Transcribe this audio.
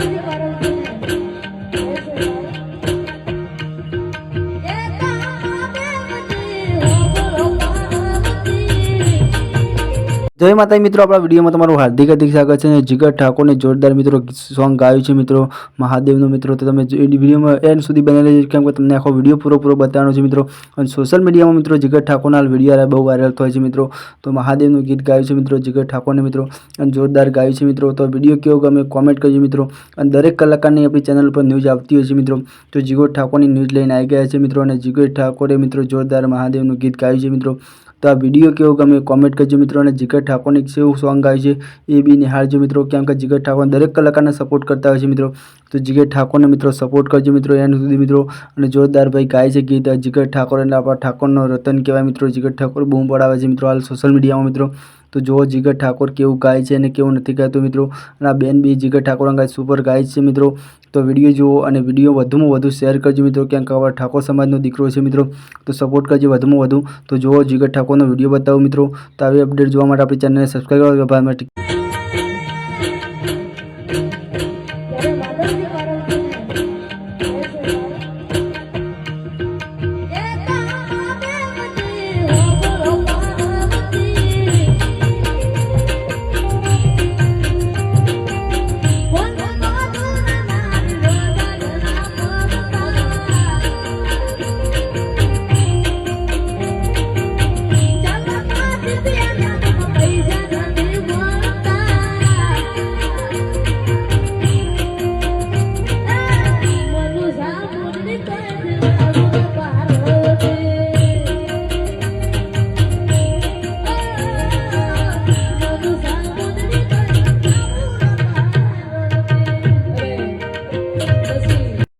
Thank you. જય માતા મિત્રો, આપણા વિડીયોમાં તમારું હાર્દિક હાર્દિક સ્વાગત છે અને જીગર ઠાકોરને જોરદાર મિત્રો સોંગ ગાયું છે મિત્રો, મહાદેવનો મિત્રો, તો તમે વિડીયોમાં એન્ડ સુધી બનાવી રહેજો, કેમ કે તમને આખો વીડિયો પૂરો પૂરો બતાવવાનો છે મિત્રો. અને સોશિયલ મીડિયામાં મિત્રો જીગર ઠાકોરના વીડિયો બહુ વાયરલ થાય છે મિત્રો. તો મહાદેવનું ગીત ગાયું છે મિત્રો, જીગર ઠાકોરને મિત્રો, અને જોરદાર ગાયું છે મિત્રો. તો વીડિયો કેવો ગમે કોમેન્ટ કરજો મિત્રો. અને દરેક કલાકારની આપણી ચેનલ પર ન્યૂઝ આવતી હોય છે મિત્રો. તો જીગર ઠાકોરની ન્યૂઝ લઈને આવી ગયા છે મિત્રો, અને જીગર ઠાકોરે મિત્રો જોરદાર મહાદેવનું ગીત ગાયું છે મિત્રો. તો આ વીડિયો કેવો ગમે કોમેન્ટ કરજો મિત્રો, અને જીગર ઠાકોરની સેવ સોંગ ગાય છે. એ બી નિહાળજો મિત્રો. કેમ કે જીગર ઠાકોર દરેક કલાકારને સપોર્ટ કરતા હોય છે મિત્રો. તો જીગર ઠાકોરને મિત્રો સપોર્ટ કરજો મિત્રો એન્ડ સુધી મિત્રો. અને જોરદાર ભાઈ ગાય છે ગીત. જીગર ઠાકોર એટલે આપણા ઠાકોરનો રતન કહેવાય મિત્રો. જીગર ઠાકોર બૂમ પડાવે છે મિત્રો. હાલ સોશિયલ મીડિયામાં મિત્રો. તો જુઓ, જીગર ઠાકોર કેવું ગાય છે અને કેવું નથી ગાતું મિત્રો, અને આ બેન બી જીગર ઠાકોર ગાય સુપર ગાય છે મિત્રો. તો વીડિયો જુઓ અને વીડિયો વધુમાં વધુ શેર કરજો મિત્રો ક્યાંક આવા ઠાકોર સમાજનો દીકરો છે મિત્રો. તો સપોર્ટ કરજો વધુમાં વધુ. તો જુઓ, જીગર ઠાકોરનો વીડિયો બતાવો મિત્રો. તો આવી અપડેટ જોવા માટે આપણી ચેનલને સબસ્ક્રાઈબ કરો. આભાર માટે